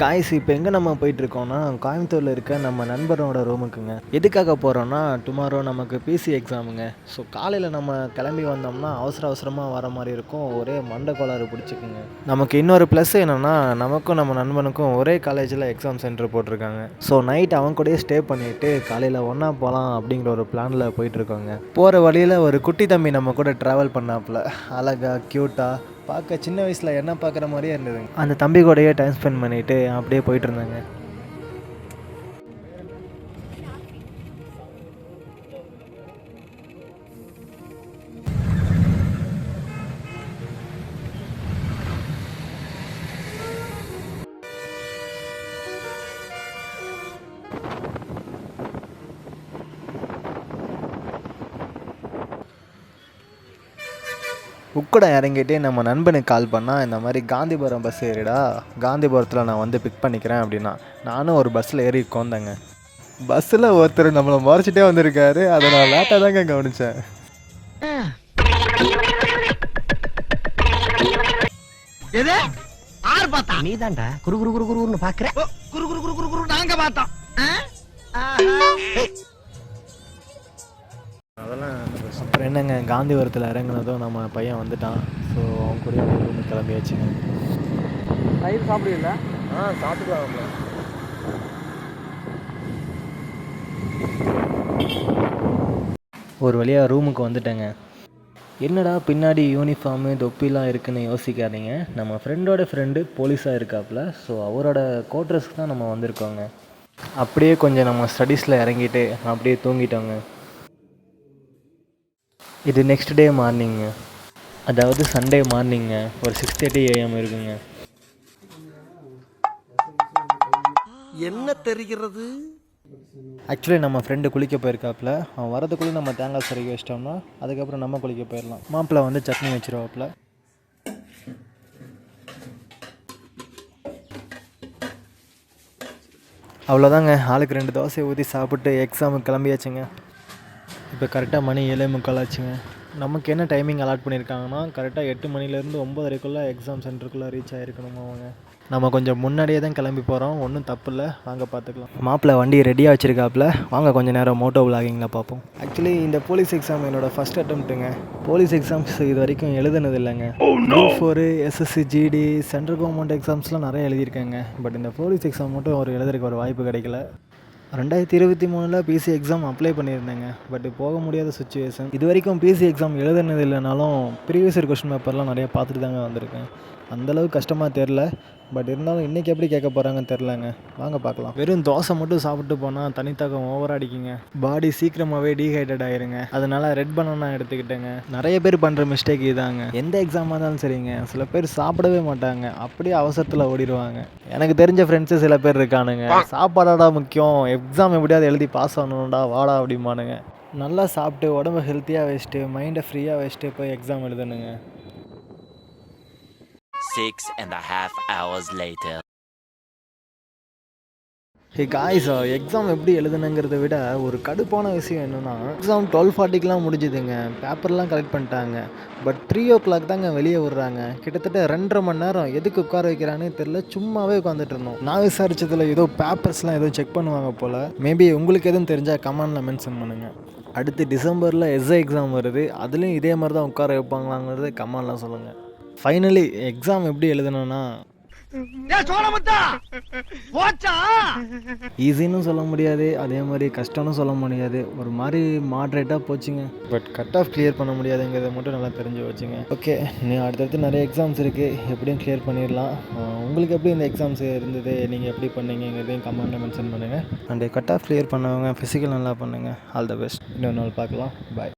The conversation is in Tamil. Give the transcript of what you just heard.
காய்ஸ் இப்போ எங்கே நம்ம போயிட்டுருக்கோம்னா கோயம்புத்தூரில் இருக்க நம்ம நண்பரோட ரூமுக்குங்க எதுக்காக போகிறோன்னா டுமாரோ நமக்கு பிசி எக்ஸாமுங்க ஸோ காலையில் நம்ம கிளம்பி வந்தோம்னா அவசர அவசரமாக வர மாதிரி இருக்கும். ஒரே மண்டை கோளாறு பிடிச்சிக்குங்க. நமக்கு இன்னொரு ப்ளஸ் என்னென்னா நமக்கும் நம்ம நண்பனுக்கும் ஒரே காலேஜில் எக்ஸாம் சென்டர் போட்டிருக்காங்க. ஸோ நைட் அவன் கூடயே ஸ்டே பண்ணிவிட்டு காலையில் ஒன்றா போகலாம் அப்படிங்கிற ஒரு பிளானில் போயிட்டுருக்கோங்க. போகிற வழியில் ஒரு குட்டி தம்பி நம்ம கூட ட்ராவல் பண்ணாப்புல. அழகா க்யூட்டாக பார்க்க சின்ன வயசில் என்ன பார்க்குற மாதிரியே இருந்ததுங்க. அந்த தம்பி கூடயே டைம் ஸ்பெண்ட் பண்ணிவிட்டு அப்படியே போயிட்டு இருந்தாங்க. உக்கட இறங்கிட்டு நம்ம நண்பனுக்கு கால் பண்ணால் இந்த மாதிரி காந்திபுரம் பஸ் ஏறிடா காந்திபுரத்தில் நான் வந்து பிக் பண்ணிக்கிறேன் அப்படின்னா நானும் ஒரு பஸ்ஸில் ஏறி உட்காந்தேங்க பஸ்ஸில் ஒருத்தர் நம்மளை மறைச்சிட்டே வந்திருக்காரு. அதை நான் லேட்டாக தாங்க கவனித்தேன் எது? ஆறு பார்த்தா? நீ தான்டா குரு குரு குரு குருன்னு பாக்குற குரு குரு குரு குரு குரு நாங்க பார்த்தோம்? அதெல்லாம் அப்புறம் என்னங்க காந்திபுரத்தில் இறங்குனதும் நம்ம பையன் வந்துட்டான். ஸோ அவன் கூட ரூமுக்கு கிளம்பியாச்சுங்க. தயிர் சாப்பிடுவீங்களா? ஆ சாப்பிட்டுக்கலாம்ல ஒரு வழியாக ரூமுக்கு வந்துட்டேங்க. என்னடா பின்னாடி யூனிஃபார்மு தொப்பிலாம் இருக்குன்னு யோசிக்காதீங்க. நம்ம ஃப்ரெண்டோட ஃப்ரெண்டு போலீஸாக இருக்காப்புல. ஸோ அவரோட கோட்ரஸ்க்கு தான் நம்ம வந்திருக்கோங்க. அப்படியே கொஞ்சம் நம்ம ஸ்டடீஸில் இறங்கிட்டு அப்படியே தூங்கிட்டோங்க. இது நெக்ஸ்ட் டே மார்னிங்க அதாவது சண்டே மார்னிங்க ஒரு சிக்ஸ் தேர்ட்டி ஏஎம் இருக்குங்க. என்ன தெரிகிறது? ஆக்சுவலி நம்ம ஃப்ரெண்டு குளிக்க போயிருக்காப்புல அவன் வரதுக்குள்ளே நம்ம தேங்காய் சிறகி வச்சிட்டோம்னா அதுக்கப்புறம் நம்ம குளிக்க போயிடலாம். மாப்பிள்ளை வந்து சட்னி வச்சிருவாப்புல அவ்வளோதாங்க ஆளுக்கு ரெண்டு தோசையை ஊற்றி சாப்பிட்டு எக்ஸாமுக்கு கிளம்பியாச்சுங்க. இப்போ கரெக்டாக மணி ஏழே முக்கால் ஆச்சுங்க. நமக்கு என்ன டைமிங் அலாட் பண்ணியிருக்காங்கன்னா கரெக்டாக எட்டு மணிலேருந்து ஒம்பதரைக்குள்ளே எக்ஸாம் சென்டருக்குள்ளே ரீச் ஆகிருக்கணுமா அவங்க நம்ம கொஞ்சம் முன்னாடியே தான் கிளம்பி போகிறோம். ஒன்றும் தப்பு இல்லை. வாங்க பார்த்துக்கலாம். மாப்பிள்ளை வண்டி ரெடியாக வச்சுருக்காப்புல. வாங்க கொஞ்சம் நேரம் மோட்டோ விலாகிங்கில் பார்ப்போம். ஆக்சுவலி இந்த போலீஸ் எக்ஸாம் என்னோட ஃபஸ்ட் அட்டம்ப்ட்டுங்க போலீஸ் எக்ஸாம்ஸ் இது வரைக்கும் எழுதுனது இல்லைங்க. Group four SSC GD central government எக்ஸாம்ஸ்லாம் நிறைய எழுதியிருக்கேங்க. பட் இந்த போலீஸ் எக்ஸாம் மட்டும் ஒரு எழுதுறதுக்கு ஒரு வாய்ப்பு கிடைக்கல. ரெண்டாயிரத்தி இருபத்தி மூணில் பிசி எக்ஸாம் அப்ளை பண்ணியிருந்தேங்க. பட் போக முடியாத சுச்சுவேஷன் இது வரைக்கும் பிசி எக்ஸாம் எழுதுனது இல்லைனாலும் ப்ரீவியஸ் இயர் கொஸ்டின் பேப்பர்லாம் நிறைய பார்த்துட்டு தாங்க வந்திருக்கேன் அந்தளவுக்கு கஷ்டமாக தெரில பட் இருந்தாலும் இன்றைக்கி எப்படி கேட்க போகிறாங்கன்னு தெரிலங்க வாங்க பார்க்கலாம். வெறும் தோசை மட்டும் சாப்பிட்டு போனால் தனித்தாக்கம் ஓவர் அடிக்குங்க. பாடி சீக்கிரமாகவே டீஹைட்ரேட் ஆயிருங்க. அதனால ரெட் பனானா எடுத்துக்கிட்டேங்க. நிறைய பேர் பண்ணுற மிஸ்டேக் இதாங்க. எந்த எக்ஸாமாக இருந்தாலும் சரிங்க. சில பேர் சாப்பிடவே மாட்டாங்க. அப்படியே அவசரத்தில் ஓடிடுவாங்க. எனக்கு தெரிஞ்ச ஃப்ரெண்ட்ஸு சில பேர் இருக்கானுங்க. சாப்பாடாடா முக்கியம். எக்ஸாம் எப்படியாவது எழுதி பாஸ் ஆகணும்டா வாடா அப்படிமானுங்க நல்லா சாப்பிட்டு உடம்பு ஹெல்த்தியாக வச்சுட்டு மைண்டை ஃப்ரீயாக வச்சுட்டு போய் எக்ஸாம் எழுதணுங்க. Six and a half hours later. Hey guys exam எப்படி எழுதுனுங்கிறத விட ஒரு கடுப்பான விஷயம் என்னென்னா எக்ஸாம் டுவெல் ஃபார்ட்டிக்கெலாம் முடிஞ்சுதுங்க. பேப்பர்லாம் கலெக்ட் பண்ணிட்டாங்க. பட் த்ரீ ஓ கிளாக் தாங்க வெளியே விடுறாங்க. கிட்டத்தட்ட ரெண்டரை மணி நேரம் எதுக்கு உட்கார வைக்கிறான்னு தெரில சும்மாவே உட்காந்துட்டு இருந்தோம். நான் விசாரிச்சதில் ஏதோ பேப்பர்ஸ்லாம் ஏதோ செக் பண்ணுவாங்க போல். மேபி உங்களுக்கு எதுவும் தெரிஞ்சால் கமெண்டில் மென்ஷன் பண்ணுங்கள் அடுத்து டிசம்பரில் எஸ்ஐ எக்ஸாம் வருது. அதுலேயும் இதே மாதிரி தான் உட்கார வைப்பாங்களாங்கிறது கமெண்ட்லாம் சொல்லுங்கள் ஃபைனலி எக்ஸாம் எப்படி எழுதணும்னா? ஈஸின்னு சொல்ல முடியாது அதே மாதிரி கஷ்டம்னு சொல்ல முடியாது. ஒரு மாதிரி மாட்ரேட்டாக போச்சுங்க. பட் கட் ஆஃப் கிளியர் பண்ண முடியாதுங்கிறத மட்டும் நல்லா தெரிஞ்சு வச்சுங்க. ஓகே நீ அடுத்தடுத்து நிறைய எக்ஸாம்ஸ் இருக்குது எப்படியும் கிளியர் பண்ணிடலாம். உங்களுக்கு எப்படி இந்த எக்ஸாம்ஸ் இருந்தது? நீங்கள் எப்படி பண்ணீங்கிறதையும் கமெண்ட்டில் மென்ஷன் பண்ணுங்கள் அண்ட் கட் ஆஃப் கிளியர் பண்ணவங்க ஃபிசிக்கல் நல்லா பண்ணுங்கள் ஆல் த பெஸ்ட் இன்னொரு நாள் பார்க்கலாம். பாய்